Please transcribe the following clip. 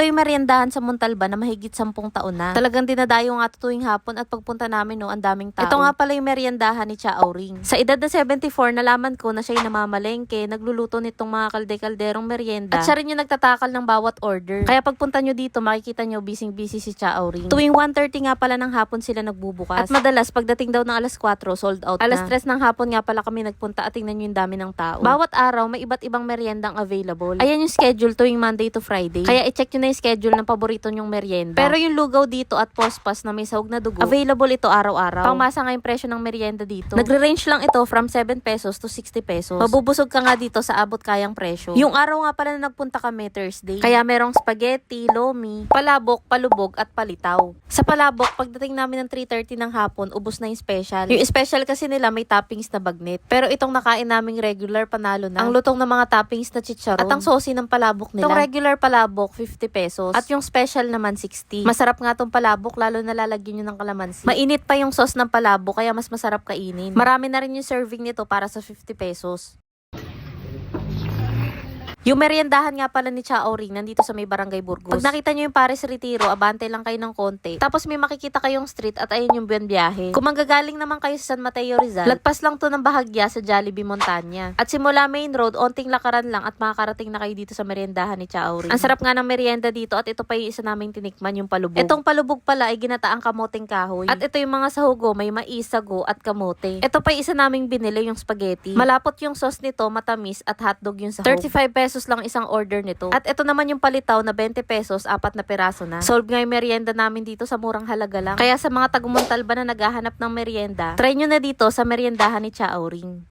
Ito yung meriendahan sa Montalban na mahigit sampung taon na. Talagang dinadayo nga tuwing hapon at pagpunta namin no, ang daming tao. Ito nga pala yung meriendahan ni Cha Auring. Sa edad na 74, nalaman ko na siya yung namamalengke, nagluluto nitong mga kalde-kalderong merienda. At siya rin yung nagtatakal ng bawat order. Kaya pagpunta nyo dito, makikita nyo busy-busy si Cha Auring. Tuwing 1.30 nga pala ng hapon sila nagbubukas. At madalas, pagdating daw ng alas 4, sold out alas na. 3 ng hapon nga pala kami nagpunta at tingnan nyo yung dami ng tao. Bawat araw, may iba't ibang meriendang available. Ayan yung schedule tuwing Monday to Friday. Kaya i-check nyo na yung schedule ng paborito nyong merienda. Pero yung lugaw dito at pospas na may sahog na dugo, available ito araw-araw. Pangmasa nga yung presyo ng merienda dito. Nagre-range lang ito from 7 pesos to 60 pesos. Mabubusog ka nga dito sa abot kayang presyo. Yung araw nga pala na nagpunta kami Thursday. Kaya merong spaghetti, lomi, palabok, palubog at palitaw. Sa palabok, pagdating namin ng 3.30 ng hapon, ubos na yung special. Yung special kasi nila may toppings na bagnet. Pero itong nakain naming regular, panalo na. Ang lutong ng mga toppings na chicharon. At ang sosi ng palabok nila. Itong regular palabok, 50 pesos. At yung special naman, 60. Masarap nga tong palabok, lalo na lalagyan nyo ng kalamansi. Mainit pa yung sauce ng palabok, kaya mas masarap kainin. Marami na rin yung serving nito para sa 50 pesos. Yung meriendahan nga pala ni Cha Auring nandito sa may barangay Burgos. Pag nakita nyo yung Paris Retiro, abante lang kayo ng konti. Tapos may makikita kayong street at ayun yung buwan biyahe. Kung manggagaling naman kayo sa San Mateo Rizal, lagpas lang to ng bahagya sa Jollibee Montana. At simula main road, onting lakaran lang at makakarating na kayo dito sa meriendahan ni Cha Auring. Ang sarap nga ng merienda dito at ito pa yung isa naming tinikman, yung palubog. Itong palubog pala ay ginataang kamoteng kahoy. At ito yung mga sahugo, may mais, sago at kamote. Ito pa yung isa naming binili, yung spaghetti. Malapot yung sauce nito, matamis at hotdog yung sahog. 35 pesos lang isang order nito. At ito naman yung palitaw na 20 pesos, apat na peraso na. Solve nga yung merienda namin dito sa murang halaga lang. Kaya sa mga tagumuntalba na naghahanap ng merienda, try nyo na dito sa meriendahan ni Cha Auring.